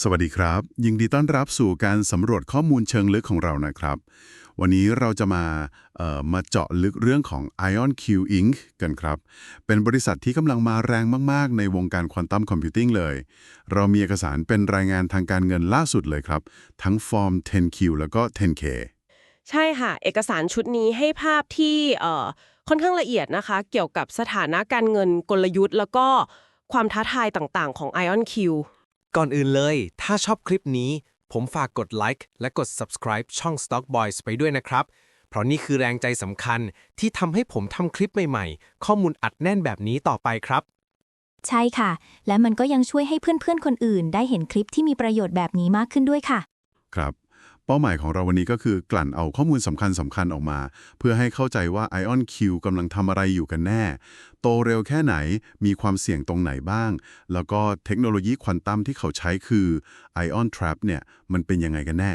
สวัสดีครับ ยินดีต้อนรับสู่การสำรวจข้อมูลเชิงลึกของเรานะครับ วันนี้เราจะมาเอ่อมาเจาะลึกเรื่องของ Ion Q Inc. กันครับ เป็นบริษัทที่กำลังมาแรงมาก ๆ ในวงการควอนตัมคอมพิวติ้งเลย เรามีเอกสารเป็นรายงานทางการเงินล่าสุดเลยครับ ทั้งฟอร์ม 10Q แล้วก็ 10K ใช่ค่ะ เอกสารชุดนี้ให้ภาพที่ค่อนข้างละเอียดนะคะ เกี่ยวกับสถานะการเงินกลยุทธ์ แล้วก็ความท้าทายต่างๆ ของ Ion Q ก่อนอื่นเลย ถ้าชอบคลิปนี้ ผมฝากกดไลค์และกด subscribe ช่อง Stock Boys ไปด้วยนะครับ เพราะนี่คือแรงใจสำคัญที่ทำให้ผมทำคลิปใหม่ๆ ข้อมูลอัดแน่นแบบนี้ต่อไปครับ ใช่ค่ะ และมันก็ยังช่วยให้เพื่อนๆคนอื่น ได้เห็นคลิปที่มีประโยชน์แบบนี้มากขึ้นด้วยค่ะ ครับ เป้าหมายของเราวันนี้ก็คือกลั่นเอาข้อมูลสำคัญสำคัญออกมา เพื่อให้เข้าใจว่า Ion Q กำลังทำอะไรอยู่กันแน่ โตเร็วแค่ไหนมีความเสี่ยงตรงไหนบ้าง แล้วก็เทคโนโลยีควอนตัมที่เขาใช้คือ Ion Trap เนี่ยมันเป็นยังไงกันแน่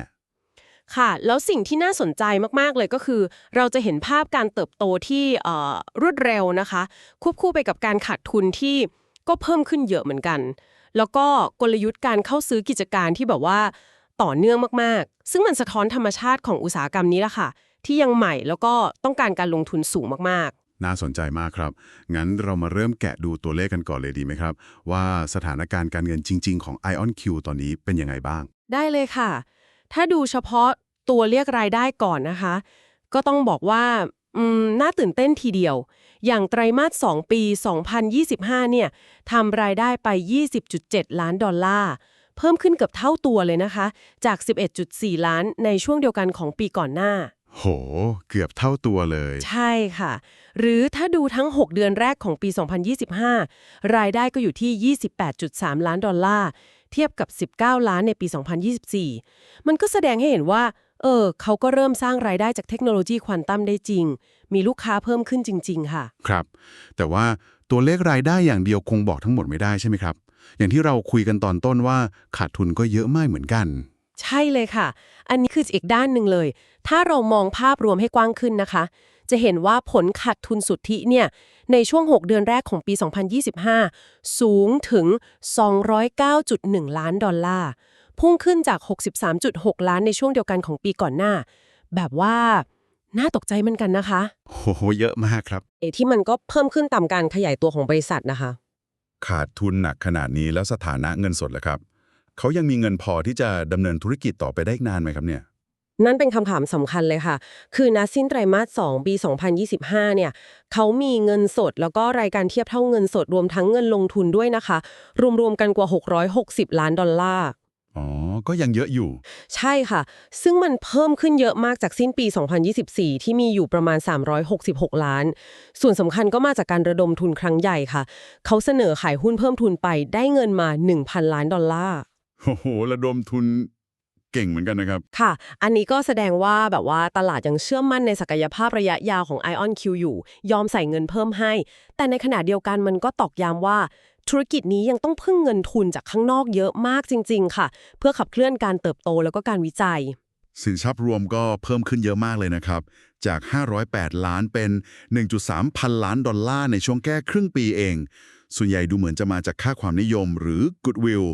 ค่ะ แล้วสิ่งที่น่าสนใจมาก ๆ เลยก็คือ เราจะเห็นภาพการเติบโตที่รวดเร็วนะคะ ควบคู่ไปกับการขาดทุนที่ก็เพิ่มขึ้นเยอะเหมือนกัน แล้วก็กลยุทธ์การเข้าซื้อกิจการที่แบบว่า ต่อเนื่องมากๆ ซึ่งมันสะท้อนธรรมชาติของอุตสาหกรรมนี้แหละค่ะ ที่ยังใหม่แล้วก็ต้องการการลงทุนสูงมากๆน่าสนใจมากครับ งั้นเรามาเริ่มแกะดูตัวเลขกันก่อนเลยดีไหมครับ ว่าสถานการณ์การเงินจริง ๆ ของ Ion Q ตอนนี้เป็นยังไงบ้าง ได้เลยค่ะ ถ้าดูเฉพาะตัวเรียกรายได้ก่อนนะคะ ก็ต้องบอกว่าอืมน่าตื่นเต้นทีเดียว อย่างไตรมาส 2 ปี 2025 เนี่ยทำรายได้ไป 20.7 ล้านดอลลาร์ เพิ่มขึ้นเกือบเท่าตัวเลยนะคะ จาก 11.4 ล้านในช่วงเดียวกันของปีก่อนหน้า โห เกือบเท่าตัวเลย ใช่ค่ะ หรือถ้าดูทั้ง 6 เดือนแรกของปี 2025 รายได้ก็อยู่ที่ 28.3 ล้านดอลลาร์ เทียบกับ 19 ล้านในปี 2024 มันก็แสดงให้เห็นว่า เออ เขาก็เริ่มสร้างรายได้จากเทคโนโลยีควอนตัมได้จริง มีลูกค้าเพิ่มขึ้นจริง ๆ ค่ะ ครับ แต่ว่าตัวเลขรายได้อย่างเดียวคงบอกทั้งหมดไม่ได้ใช่ไหมครับ อย่างที่เราคุยกันตอนต้นว่าขาดทุนก็เยอะมากเหมือนกัน ใช่เลยค่ะ อันนี้คืออีกด้านหนึ่งเลย ถ้าเรามองภาพรวมให้กว้างขึ้นนะคะ จะเห็นว่าผลขาดทุนสุทธิเนี่ยในช่วง 6 เดือนแรกของปี 2025 สูงถึง 209.1 ล้านดอลลาร์พุ่งขึ้นจาก 63.6 ล้านในช่วงเดียวกันของปีก่อนหน้า แบบว่าน่าตกใจเหมือนกันนะคะโอ้โหเยอะมากครับ เอที่มันก็เพิ่มขึ้นตามการขยายตัวของบริษัทนะคะ ขาดทุนหนักขนาดนี้แล้วสถานะเงินสดล่ะครับ เขายังมีเงินพอที่จะดำเนินธุรกิจต่อไปได้อีกนานไหมครับเนี่ย นั่นเป็นคำถามสำคัญเลยค่ะ คือณสิ้นไตรมาส 2 ปี 2025 เนี่ย เขามีเงินสดแล้วก็รายการเทียบเท่าเงินสดรวมทั้งเงินลงทุนด้วยนะคะ รวมๆกันกว่า 660 ล้านดอลลาร์ อ๋อ ก็ยังเยอะอยู่ ใช่ค่ะ ซึ่งมันเพิ่มขึ้นเยอะมากจากสิ้นปี 2024 ที่มีอยู่ประมาณ 366 ล้าน ส่วนสำคัญก็มาจากการระดมทุนครั้งใหญ่ค่ะ เขาเสนอขายหุ้นเพิ่มทุนไปได้เงินมา 1,000 ล้านดอลลาร์ โอ้โห ระดมทุนเก่งเหมือนกันนะครับ ค่ะ อันนี้ก็แสดงว่าแบบว่าตลาดยังเชื่อมั่นในศักยภาพระยะยาวของ Ion Q อยู่ ยอมใส่เงินเพิ่มให้ แต่ในขณะเดียวกันมันก็ตอกย้ำว่า ธุรกิจนี้ยังต้องพึ่งเงินทุนจากข้างนอกเยอะมากจริง ๆ ค่ะ เพื่อขับเคลื่อนการเติบโตแล้วก็การวิจัย สินทรัพย์รวมก็เพิ่มขึ้นเยอะมากเลยนะครับ จาก 508 ล้านเป็น 1.3 พันล้านดอลลาร์ในช่วงแก้ครึ่งปีเอง ส่วนใหญ่ดูเหมือนจะมาจากค่าความนิยมหรือ goodwill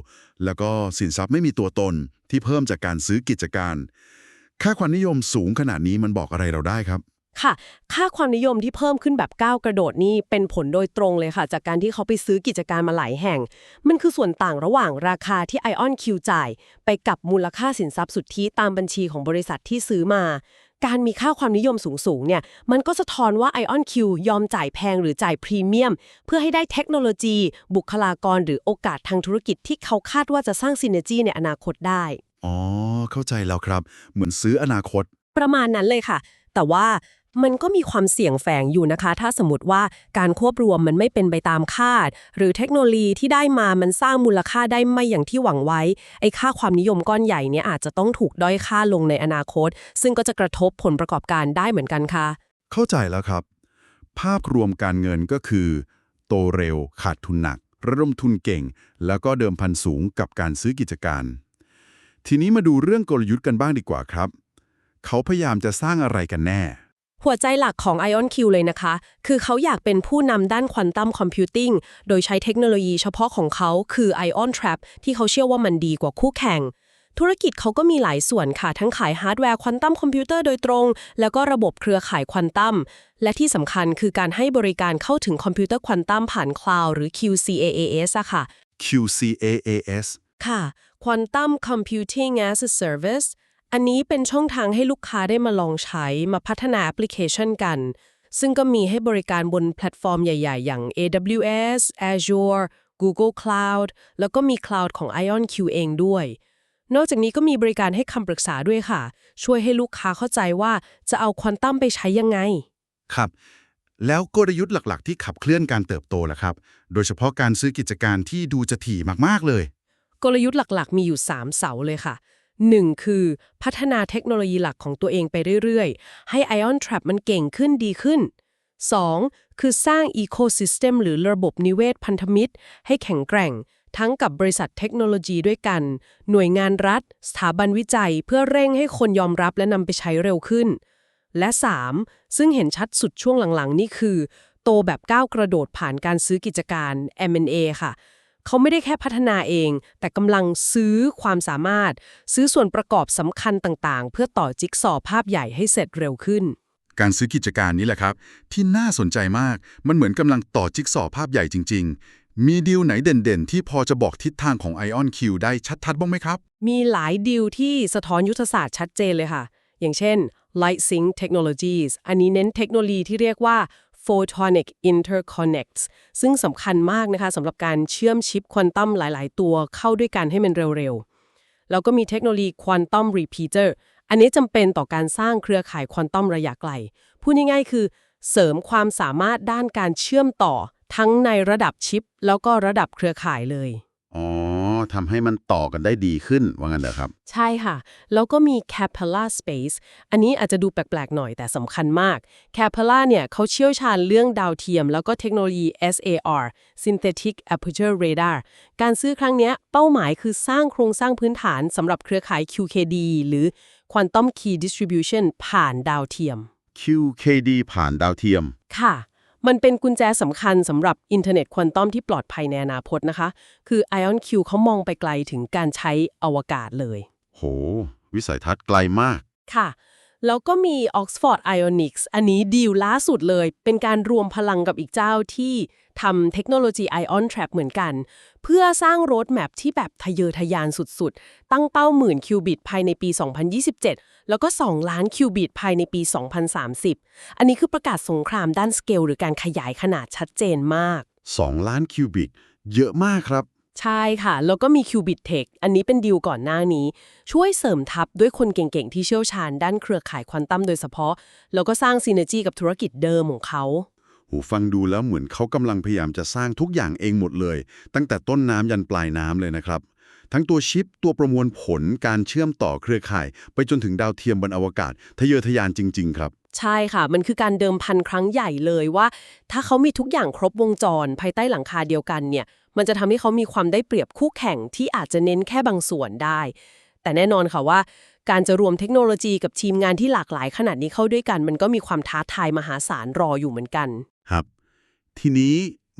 แล้วก็สินทรัพย์ไม่มีตัวตนที่เพิ่มจากการซื้อกิจการ ค่าความนิยมสูงขนาดนี้มันบอกอะไรเราได้ครับ ค่ะ ค่าความนิยมที่เพิ่มขึ้นแบบก้าวกระโดดนี่เป็นผลโดยตรงเลยค่ะ จากการที่เขาไปซื้อกิจการมาหลายแห่ง มันคือส่วนต่างระหว่างราคาที่ Ion Q จ่าย ไปกับมูลค่าสินทรัพย์สุทธิตามบัญชีของบริษัทที่ซื้อมา การมีค่าความนิยมสูงๆเนี่ยมันก็สะท้อนว่า Ion Q ยอมจ่ายแพงหรือจ่ายพรีเมียม เพื่อให้ได้เทคโนโลยี บุคลากร หรือโอกาสทางธุรกิจที่เขาคาดว่าจะสร้างซินเนจีในอนาคตได้อ๋อเข้าใจแล้วครับ เหมือนซื้ออนาคต ประมาณนั้นเลยค่ะ แต่ว่า มันก็มีความเสี่ยงแฝงอยู่นะคะ ถ้าสมมติว่าการควบรวมมันไม่เป็นไปตามคาด หรือเทคโนโลยีที่ได้มามันสร้างมูลค่าได้ไม่อย่างที่หวังไว้ ไอ้ค่าความนิยมก้อนใหญ่เนี่ยอาจจะต้องถูกด้อยค่าลงในอนาคต ซึ่งก็จะกระทบผลประกอบการได้เหมือนกันค่ะ เข้าใจแล้วครับ ภาพรวมการเงินก็คือ โตเร็ว ขาดทุนหนัก ระดมทุนเก่ง แล้วก็เดิมพันสูงกับการซื้อกิจการ ทีนี้มาดูเรื่องกลยุทธ์กันบ้างดีกว่าครับ เขาพยายามจะสร้างอะไรกันแน่ หัวใจหลักของ Ion Q เลยนะคะ คือเขาอยากเป็นผู้นำด้านควอนตัมคอมพิวติ้งโดยใช้เทคโนโลยีเฉพาะของเขาคือ Ion Trap ที่เขาเชื่อว่ามันดีกว่าคู่แข่ง ธุรกิจเขาก็มีหลายส่วนค่ะ ทั้งขายฮาร์ดแวร์ควอนตัมคอมพิวเตอร์โดยตรง แล้วก็ระบบเครือข่ายควอนตัม และที่สำคัญคือการให้บริการเข้าถึงคอมพิวเตอร์ควอนตัมผ่านคลาวด์หรือ QCaaS อะค่ะ QCaaS ค่ะ Quantum Computing as a Service อันนี้เป็นช่องทางให้ลูกค้าได้มาลองใช้มาพัฒนาแอปพลิเคชันกัน ซึ่งก็มีให้บริการบนแพลตฟอร์มใหญ่ ๆ อย่าง AWS Azure Google Cloud แล้วก็มี Cloud ของ IonQ เองด้วย นอกจากนี้ก็มีบริการให้คำปรึกษาด้วยค่ะ ช่วยให้ลูกค้าเข้าใจว่าจะเอาควอนตัมไปใช้ยังไง ครับ แล้วกลยุทธ์หลักๆ ที่ขับเคลื่อนการเติบโตล่ะครับ โดยเฉพาะการซื้อกิจการที่ดูจะถี่มากๆเลย กลยุทธ์หลักๆ มีอยู่ 3 เสาเลยค่ะ 1. คือพัฒนาเทคโนโลยีหลักของตัวเองไปเรื่อยๆ ให้ Ion Trap มันเก่งขึ้นดีขึ้น 2. คือสร้าง Ecosystem หรือระบบนิเวศพันธมิตร ให้แข็งแกร่ง ทั้งกับบริษัทเทคโนโลยีด้วยกัน หน่วยงานรัฐ สถาบันวิจัยเพื่อเร่งให้คนยอมรับและนำไปใช้เร็วขึ้น และ 3. ซึ่งเห็นชัดสุดช่วงหลังๆ นี่คือ โตแบบก้าวกระโดดผ่านการซื้อกิจการ M&A ค่ะ เขาไม่ได้แค่พัฒนาเอง แต่กำลังซื้อความสามารถ ซื้อส่วนประกอบสำคัญต่างๆ เพื่อต่อจิ๊กซอว์ภาพใหญ่ให้เสร็จเร็วขึ้น การซื้อกิจการนี้แหละครับ ที่น่าสนใจมากมันเหมือนกำลังต่อจิ๊กซอว์ภาพใหญ่จริง ๆ มีดีลไหนเด่นๆ ที่พอจะบอกทิศทางของ Ion Q ได้ชัดๆบ้างไหมครับ มีหลายดีลที่สะท้อนยุทธศาสตร์ชัดเจนเลยค่ะ อย่างเช่น Light Sync Technologies อันนี้เน้นเทคโนโลยีที่เรียกว่า Photonic Interconnects ซึ่งสำคัญมากนะคะสำหรับการเชื่อมชิปควอนตัมหลาย ๆ ตัวเข้าด้วยกันให้มันเร็ว ๆ แล้วก็มีเทคโนโลยี Quantum Repeater อันนี้จำเป็นต่อการสร้างเครือข่ายควอนตัมระยะไกล พูดง่ายๆคือ เสริมความสามารถด้านการเชื่อมต่อทั้งในระดับชิป แล้วก็ระดับเครือข่ายเลยอ๋อ ทำให้มันต่อกันได้ดีขึ้นว่างั้นเหรอครับ ใช่ค่ะ แล้วก็มี Capella Space อันนี้อาจจะดูแปลก ๆ หน่อยแต่สำคัญมาก Capella เนี่ยเขาเชี่ยวชาญเรื่องดาวเทียม แล้วก็เทคโนโลยี SAR Synthetic Aperture Radar การซื้อครั้งเนี้ยเป้าหมายคือสร้างโครงสร้างพื้นฐานสำหรับเครือข่าย QKD หรือ Quantum Key Distribution ผ่านดาวเทียม QKD ผ่านดาวเทียมค่ะ มันเป็นกุญแจสำคัญสำหรับอินเทอร์เน็ตควอนตัมที่ปลอดภัยในอนาคตนะคะ คือ Ion Q เขามองไปไกลถึงการใช้อวกาศเลย โห วิสัยทัศน์ไกลมาก ค่ะ แล้วก็มี Oxford Ionics อันนี้ดีลล่าสุดเลย เป็นการรวมพลังกับอีกเจ้าที่ ทำเทคโนโลยี Ion Trap เหมือนกัน เพื่อสร้างโรดแมปที่แบบทะเยอทะยานสุดๆ ตั้งเป้าหมื่นคิวบิตภายในปี 2027 แล้วก็ 2 ล้านคิวบิตภายในปี 2030 อันนี้คือประกาศสงครามด้านสเกลหรือการขยายขนาดชัดเจนมาก 2 ล้านคิวบิตเยอะมากครับใช่ค่ะ แล้วก็มี Qubit Tech อันนี้เป็นดีลก่อนหน้านี้ ช่วยเสริมทับด้วยคนเก่งๆ ที่เชี่ยวชาญด้านเครือข่ายควอนตัมโดยเฉพาะ แล้วก็สร้างซีเนจีกับธุรกิจเดิมของเขา หูฟังดูแล้วเหมือนเขากำลังพยายามจะสร้างทุกอย่างเองหมดเลย ตั้งแต่ต้นน้ำยันปลายน้ำเลยนะครับ ทั้งตัวชิปตัวประมวลผลการเชื่อมต่อเครือข่าย ไปจนถึงดาวเทียมบนอวกาศทะเยอทะยานจริง ๆ ครับ ใช่ค่ะ มันคือการเดิมพันครั้งใหญ่เลยว่า ถ้าเขามีทุกอย่างครบวงจร ภายใต้หลังคาเดียวกันเนี่ยมันจะทำให้เขามีความได้เปรียบคู่แข่งที่อาจจะเน้นแค่บางส่วนได้ แต่แน่นอนค่ะว่าการจะรวมเทคโนโลยีกับทีมงานที่หลากหลายขนาดนี้เข้าด้วยกัน มันก็มีความท้าทายมหาศาลรออยู่เหมือนกัน ครับ ทีนี้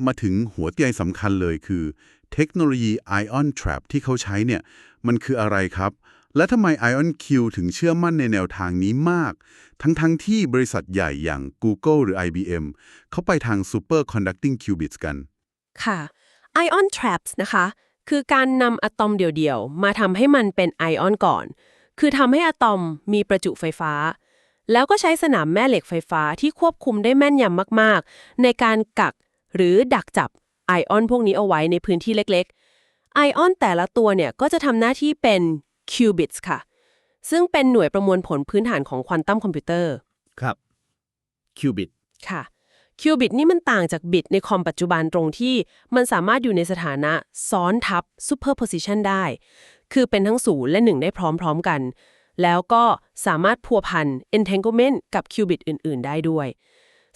มาถึงหัวเตียสำคัญเลยคือ เทคโนโลยี Ion Trap ที่เขาใช้เนี่ย มันคืออะไรครับ และทำไม Ion Q ถึงเชื่อมั่นในแนวทางนี้มาก ทั้งๆทที่บริษัทใหญ่อย่าง Google หรือ IBM เขาไปทาง Super Conducting Qubits กัน ค่ะ Ion Traps นะคะ คือการนำอะตอมเดี่ยวๆ มาทำให้มันเป็นไอออนก่อน คือทำให้อะตอมมีประจุไฟฟ้า แล้วก็ใช้สนามแม่เหล็กไฟฟ้าที่ควบคุมได้แม่นยำมาก ๆ ในการกักหรือดักจับไอออนพวกนี้เอาไว้ในพื้นที่เล็ก ๆ ไอออนแต่ละตัวเนี่ยก็จะทำหน้าที่เป็น qubits ค่ะ ซึ่งเป็นหน่วยประมวลผลพื้นฐานของควอนตัมคอมพิวเตอร์ ครับคิวบิตค่ะคิวบิตนี่มันต่างจากบิตในคอมปัจจุบันตรงที่มันสามารถอยู่ในสถานะซ้อนทับ superposition ได้ คือเป็นทั้งศูนย์และหนึ่งได้พร้อมๆกัน แล้วก็สามารถพัวพัน entanglement กับคิวบิตอื่น ๆ ได้ด้วย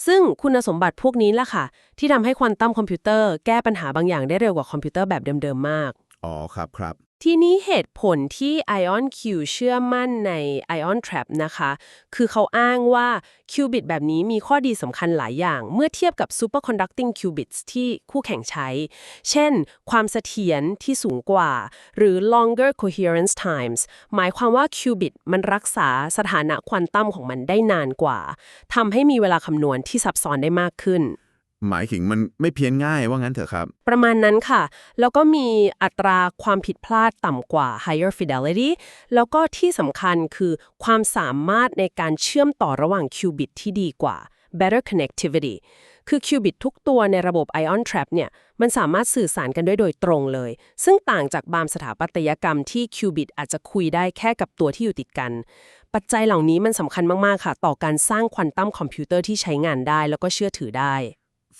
ซึ่งคุณสมบัติพวกนี้ล่ะค่ะ ที่ทำให้ควอนตัมคอมพิวเตอร์แก้ปัญหาบางอย่างได้เร็วกว่าคอมพิวเตอร์แบบเดิม ๆ มาก อ๋อครับครับ ทีนี้เหตุผลที่ Ion Q เชื่อมั่นใน Ion Trap นะคะ คือเขาอ้างว่า qubit แบบนี้มีข้อดีสำคัญหลายอย่าง เมื่อเทียบกับ superconducting qubits ที่คู่แข่งใช้ เช่น ความเสถียรที่สูงกว่า หรือ longer coherence times หมายความว่า qubit มันรักษาสถานะควอนตัมของมันได้นานกว่าทำให้มีเวลาคำนวณที่ซับซ้อนได้มากขึ้น หมายถึงมันไม่เพี้ยนง่ายว่างั้นเถอะครับ ประมาณนั้นค่ะ แล้วก็มีอัตราความผิดพลาดต่ำกว่า higher fidelity แล้วก็ที่สำคัญคือความสามารถในการเชื่อมต่อระหว่าง qubit ที่ดีกว่า better connectivity คือ qubit ทุกตัวในระบบ ion trap เนี่ย มันสามารถสื่อสารกันด้วยโดยตรงเลย ซึ่งต่างจากบางสถาปัตยกรรมที่ qubit อาจจะคุยได้แค่กับตัวที่อยู่ติดกัน ปัจจัยเหล่านี้มันสำคัญมาก ๆ ค่ะ ต่อการสร้างควอนตัมคอมพิวเตอร์ที่ใช้งานได้แล้วก็เชื่อถือได้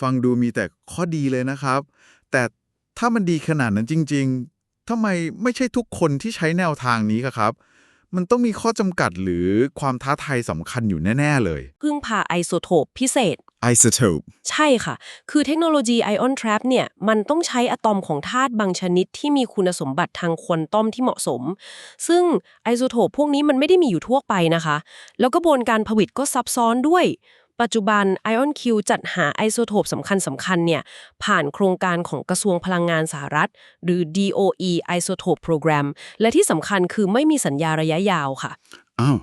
ฟังดูมีแต่ข้อดีเลยนะครับ แต่ถ้ามันดีขนาดนั้นจริง ๆทำไมไม่ใช่ทุกคนที่ใช้แนวทางนี้ครับ มันต้องมีข้อจำกัดหรือความท้าทายสำคัญอยู่แน่ ๆ เลย พึ่งพาไอโซโทปพิเศษ isotope ใช่ค่ะ คือเทคโนโลยี Ion Trap เนี่ย มันต้องใช้อะตอมของธาตุบางชนิดที่มีคุณสมบัติทางควอนตัมที่เหมาะสม ซึ่งไอโซโทปพวกนี้มันไม่ได้มีอยู่ทั่วไปนะคะ แล้วกระบวนการผลิตก็ซับซ้อนด้วย ปัจจุบัน Ion Q จัดหาไอโซโทปสำคัญสำคัญเนี่ย ผ่านโครงการของกระทรวงพลังงานสหรัฐ หรือ DOE Isotope Program และที่สำคัญคือไม่มีสัญญาระยะยาวค่ะ อ้าว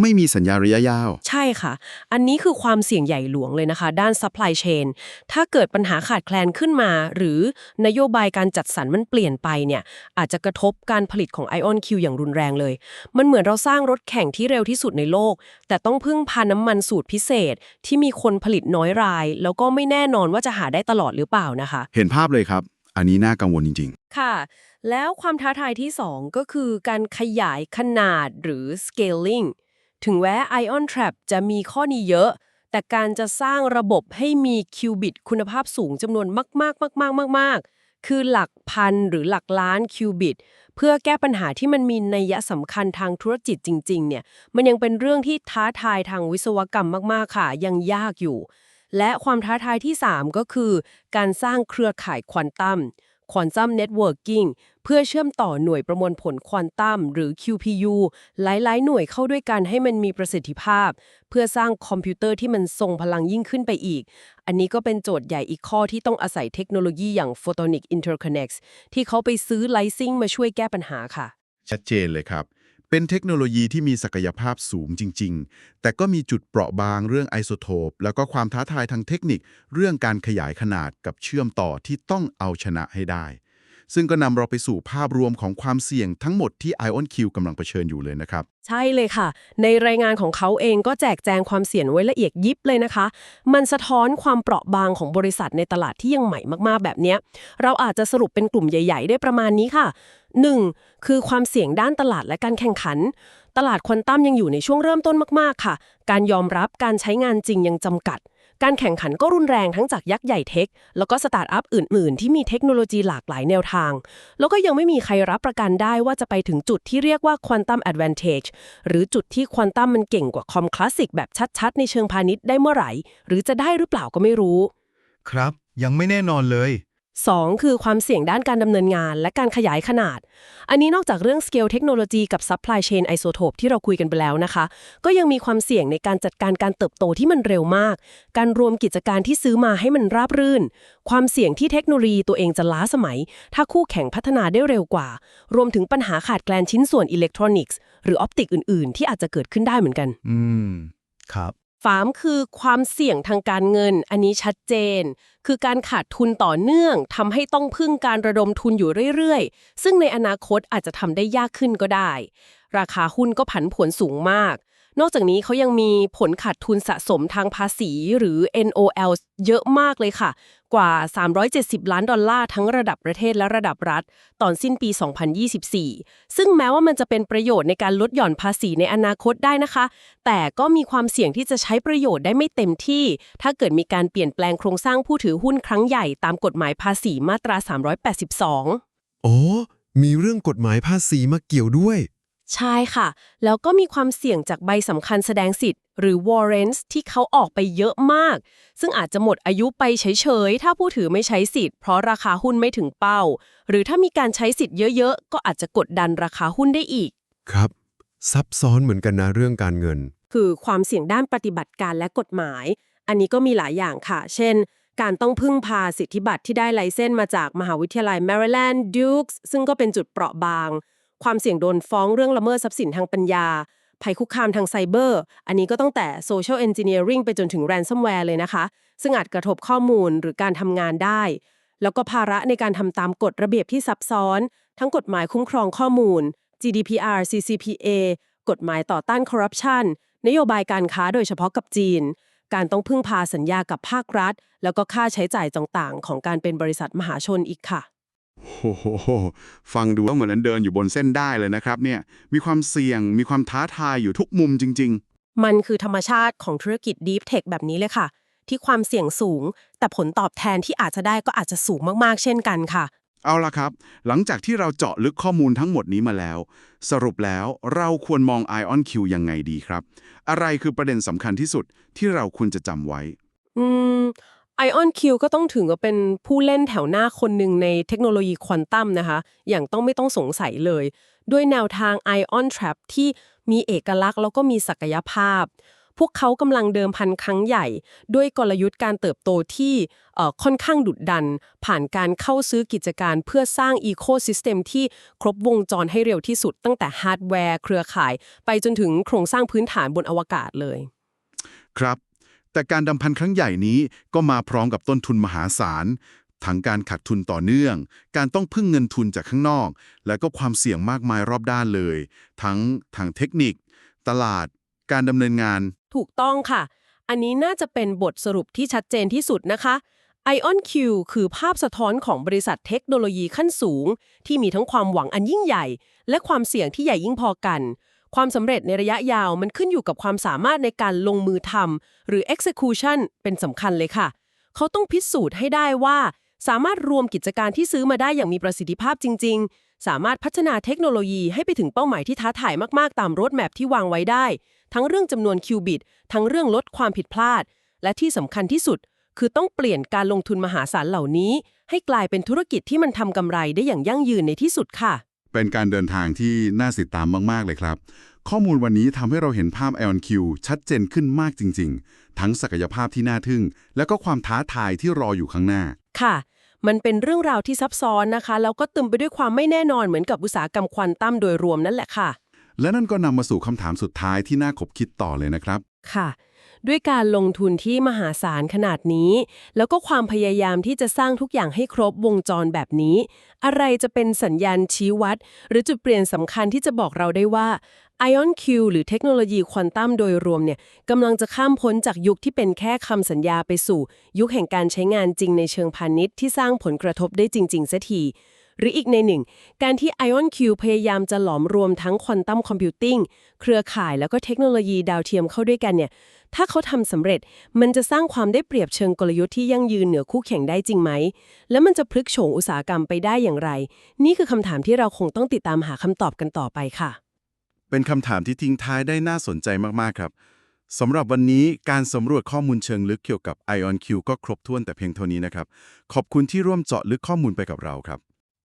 ไม่มีสัญญาระยะยาว ใช่ค่ะ อันนี้คือความเสี่ยงใหญ่หลวงเลยนะคะ ด้าน supply chain ถ้าเกิดปัญหาขาดแคลนขึ้นมา หรือนโยบายการจัดสรรมันเปลี่ยนไปเนี่ย อาจจะกระทบการผลิตของ Ion Q อย่างรุนแรงเลย มันเหมือนเราสร้างรถแข่งที่เร็วที่สุดในโลก แต่ต้องพึ่งพาน้ำมันสูตรพิเศษ ที่มีคนผลิตน้อยราย แล้วก็ไม่แน่นอนว่าจะหาได้ตลอดหรือเปล่านะคะ เห็นภาพเลยครับ อันนี้น่ากังวลจริงค่ะแล้วความท้าทายที่ 2 ก็คือการขยายขนาดหรือ scaling ถึงแม้ Ion Trap จะมีข้อนี้เยอะ แต่การจะสร้างระบบให้มีคิวบิตคุณภาพสูงจำนวนมากๆๆๆๆๆคือหลักพันหรือหลักล้านคิวบิตเพื่อแก้ปัญหาที่มันมีนัยสำคัญทางธุรกิจจริง ๆ เนี่ย มันยังเป็นเรื่องที่ท้าทายทางวิศวกรรมมาก ๆ ค่ะ ยังยากอยู่ และความท้าทายที่ 3 ก็คือ การสร้างเครือข่ายควอนตัมควอนตัมเน็ตเวิร์กิ่ง เพื่อเชื่อมต่อหน่วยประมวลผลควอนตัมหรือ QPU หลาย ๆ หน่วยเข้าด้วยกันให้มันมีประสิทธิภาพ เพื่อสร้างคอมพิวเตอร์ที่มันทรงพลังยิ่งขึ้นไปอีก อันนี้ก็เป็นโจทย์ใหญ่อีกข้อที่ต้องอาศัยเทคโนโลยีอย่าง Photonic Interconnects ที่เขาไปซื้อไลซิ่งมาช่วยแก้ปัญหาค่ะ ชัดเจนเลยครับเป็นเทคโนโลยีที่มีศักยภาพสูงจริง ๆ แต่ก็มีจุดเปราะบางเรื่องไอโซโทป แล้วก็ความท้าทายทางเทคนิค เรื่องการขยายขนาดกับเชื่อมต่อที่ต้องเอาชนะให้ได้ ซึ่งก็นำเราไปสู่ภาพรวมของความเสี่ยงทั้งหมดที่ Ion Q กำลังเผชิญอยู่เลยนะครับ ใช่เลยค่ะ ในรายงานของเขาเองก็แจกแจงความเสี่ยงไว้ละเอียดยิบเลยนะคะ มันสะท้อนความเปราะบางของบริษัทในตลาดที่ยังใหม่มากๆ แบบนี้ เราอาจจะสรุปเป็นกลุ่มใหญ่ ๆ ได้ประมาณนี้ค่ะ 1. คือความเสี่ยงด้านตลาดและการแข่งขัน ตลาดควอนตัมยังอยู่ในช่วงเริ่มต้นมาก ๆ ค่ะ การยอมรับการใช้งานจริงยังจำกัด การแข่งขันก็รุนแรงทั้งจากยักษ์ใหญ่เทค แล้วก็สตาร์ทอัพอื่น ๆ ที่มีเทคโนโลยีหลากหลายแนวทาง แล้วก็ยังไม่มีใครรับประกันได้ว่าจะไปถึงจุดที่เรียกว่า Quantum Advantage หรือจุดที่ควอนตัมมันเก่งกว่าคอมคลาสสิกแบบชัด ๆ ในเชิงพาณิชย์ได้เมื่อไหร่ หรือจะได้หรือเปล่าก็ไม่รู้ ครับ ยังไม่แน่นอนเลย 2 คือความเสี่ยงด้านการดำเนินงานและการขยายขนาด อันนี้นอกจากเรื่องสเกลเทคโนโลยีกับ supply chain isotope ที่เราคุยกันไปแล้วนะคะ ก็ยังมีความเสี่ยงในการจัดการการเติบโตที่มันเร็วมาก การรวมกิจการที่ซื้อมาให้มันราบรื่น ความเสี่ยงที่เทคโนโลยีตัวเองจะล้าสมัย ถ้าคู่แข่งพัฒนาได้เร็วกว่า รวมถึงปัญหาขาดแคลนชิ้นส่วนอิเล็กทรอนิกส์หรือออปติกอื่น ๆ ที่อาจจะเกิดขึ้นได้เหมือนกัน อืม ครับ ฟามคือความเสี่ยงทางการเงิน อันนี้ชัดเจน คือการขาดทุนต่อเนื่องทำให้ต้องพึ่งการระดมทุนอยู่เรื่อยๆ ซึ่งในอนาคตอาจจะทำได้ยากขึ้นก็ได้ ราคาหุ้นก็ผันผวนสูงมาก นอกจากนี้เขายังมีผลขาดทุนสะสมทางภาษีหรือ NOL เยอะมากเลยค่ะ กว่า 370 ล้านดอลลาร์ทั้งระดับประเทศและระดับรัฐ ตอนสิ้นปี 2024 ซึ่งแม้ว่ามันจะเป็นประโยชน์ในการลดหย่อนภาษีในอนาคตได้นะคะ แต่ก็มีความเสี่ยงที่จะใช้ประโยชน์ได้ไม่เต็มที่ ถ้าเกิดมีการเปลี่ยนแปลงโครงสร้างผู้ถือหุ้นครั้งใหญ่ตามกฎหมายภาษีมาตรา 382อ๋อมีเรื่องกฎหมายภาษีมาเกี่ยวด้วย ใช่ค่ะ แล้วก็มีความเสี่ยงจากใบสำคัญแสดงสิทธิ์ หรือ warrants ที่เขาออกไปเยอะมาก ซึ่งอาจจะหมดอายุไปเฉยๆ ถ้าผู้ถือไม่ใช้สิทธิ์เพราะราคาหุ้นไม่ถึงเป้า หรือถ้ามีการใช้สิทธิ์เยอะๆ ก็อาจจะกดดันราคาหุ้นได้อีก ครับ ซับซ้อนเหมือนกันนะเรื่องการเงิน คือความเสี่ยงด้านปฏิบัติการและกฎหมาย อันนี้ก็มีหลายอย่างค่ะ เช่น การต้องพึ่งพาสิทธิบัตรที่ได้ไลเซนส์มาจากมหาวิทยาลัย Maryland Dukes ซึ่งก็เป็นจุดเปราะบาง ความเสี่ยงโดนฟ้องเรื่องละเมิดทรัพย์สินทางปัญญา ภัยคุกคามทางไซเบอร์ อันนี้ก็ตั้งแต่ Social Engineering ไปจนถึง Ransomware เลยนะคะ ซึ่งอาจกระทบข้อมูลหรือการทำงานได้ แล้วก็ภาระในการทำตามกฎระเบียบที่ซับซ้อน ทั้งกฎหมายคุ้มครองข้อมูล GDPR CCPA กฎหมายต่อต้านคอร์รัปชันนโยบายการค้าโดยเฉพาะกับจีน การต้องพึ่งพาสัญญากับภาครัฐ แล้วก็ค่าใช้จ่ายต่างๆ ของการเป็นบริษัทมหาชนอีกค่ะ โอ้โหฟังดูแล้วเหมือนเดินอยู่บนเส้นได้เลยนะครับเนี่ยมีความเสี่ยงมีความท้าทายอยู่ทุกมุมจริงมันคือธรรมชาติของธุรกิจ Deep Tech แบบนี้เลยค่ะ ที่ความเสี่ยงสูง แต่ผลตอบแทนที่อาจจะได้ก็อาจจะสูงมากๆ เช่นกันค่ะๆเอาละครับ หลังจากที่เราเจาะลึกข้อมูลทั้งหมดนี้มาแล้ว สรุปแล้วเราควรมอง Ion Q ยังไงดีครับ อะไรคือประเด็นสำคัญที่สุดที่เราควรจะจำไว้ อืม Ion Q ก็ต้องถึงกับเป็นผู้เล่นแถวหน้าคนหนึ่งในเทคโนโลยีควอนตัมนะคะ อย่างต้องไม่ต้องสงสัยเลย ด้วยแนวทาง Ion Trap ที่มีเอกลักษณ์แล้วก็มีศักยภาพ พวกเขากำลังเดิมพันครั้งใหญ่ ด้วยกลยุทธ์การเติบโตที่ค่อนข้างดุดดัน ผ่านการเข้าซื้อกิจการเพื่อสร้างอีโค y ิสเต็มที่ครบวงจรให้เร็วที่สุด ตั้งแต่ฮาร์ดแวร์เครือข่าย ไปจนถึงโครงสร้างพื้นฐานบนอวกาศเลย ครับ แต่การดำพันครั้งใหญ่นี้ก็มาพร้อมกับต้นทุนมหาศาล ทั้งการขาดทุนต่อเนื่อง การต้องพึ่งเงินทุนจากข้างนอก และก็ความเสี่ยงมากมายรอบด้านเลย ทั้งทางเทคนิค ตลาด การดำเนินงาน ถูกต้องค่ะ อันนี้น่าจะเป็นบทสรุปที่ชัดเจนที่สุดนะคะ Ion Q คือภาพสะท้อนของบริษัทเทคโนโลยีขั้นสูง ที่มีทั้งความหวังอันยิ่งใหญ่ และความเสี่ยงที่ใหญ่ยิ่งพอกัน ความสำเร็จในระยะยาวมันขึ้นอยู่กับความสามารถในการลงมือทำหรือ execution เป็นสำคัญเลยค่ะ เขาต้องพิสูจน์ให้ได้ว่า สามารถรวมกิจการที่ซื้อมาได้อย่างมีประสิทธิภาพจริง ๆ สามารถพัฒนาเทคโนโลยีให้ไปถึงเป้าหมายที่ท้าทายมากๆ ตามรถแมพที่วางไว้ได้ ทั้งเรื่องจำนวนคิวบิต ทั้งเรื่องลดความผิดพลาด และที่สำคัญที่สุด คือต้องเปลี่ยนการลงทุนมหาศาลเหล่านี้ ให้กลายเป็นธุรกิจที่มันทำกำไรได้อย่างยั่งยืนในที่สุดค่ะ เป็นการเดินทางที่น่าติดตามมากๆเลยครับ ข้อมูลวันนี้ทำให้เราเห็นภาพ Ion Q ชัดเจนขึ้นมากจริง ๆ ทั้งศักยภาพที่น่าทึ่ง และก็ความท้าทายที่รออยู่ข้างหน้า ค่ะ มันเป็นเรื่องราวที่ซับซ้อนนะคะ แล้วก็เต็มไปด้วยความไม่แน่นอนเหมือนกับอุตสาหกรรมควอนตัมโดยรวมนั่นแหละค่ะ และนั่นก็นำมาสู่คำถามสุดท้ายที่น่าขบคิดต่อเลยนะครับ ค่ะ ด้วยการลงทุนที่มหาศาลขนาดนี้ แล้วก็ความพยายามที่จะสร้างทุกอย่างให้ครบวงจรแบบนี้ อะไรจะเป็นสัญญาณชี้วัด หรือจุดเปลี่ยนสำคัญที่จะบอกเราได้ว่า Ion Q หรือเทคโนโลยีควอนตัมโดยรวมเนี่ยกำลังจะข้ามพ้นจากยุคที่เป็นแค่คำสัญญาไปสู่ ยุคแห่งการใช้งานจริงในเชิงพาณิชย์ที่สร้างผลกระทบได้จริงๆสัที หรืออีกในหนึ่ง การที่ Ion Q พยายามจะหลอมรวมทั้งควอนตัมคอมพิวติ้งเครือข่ายแล้วก็เทคโนโลยีดาวเทียมเข้าด้วยกันเนี่ย ถ้าเขาทำสำเร็จ มันจะสร้างความได้เปรียบเชิงกลยุทธ์ที่ยั่งยืนเหนือคู่แข่งได้จริงไหม แล้วมันจะพลิกโฉงอุตสาหกรรมไปได้อย่างไร นี่คือคำถามที่เราคงต้องติดตามหาคำตอบกันต่อไปค่ะ เป็นคำถามที่ทิ้งท้ายได้น่าสนใจมากๆครับสำหรับวันนี้การสำรวจข้อมูลเชิงลึกเกี่ยวกับ Ion Q ก็ครบถ้วนแต่เพียงเท่านี้นะครับ ขอบคุณที่ร่วมเจาะลึกข้อมูลไปกับเราครับ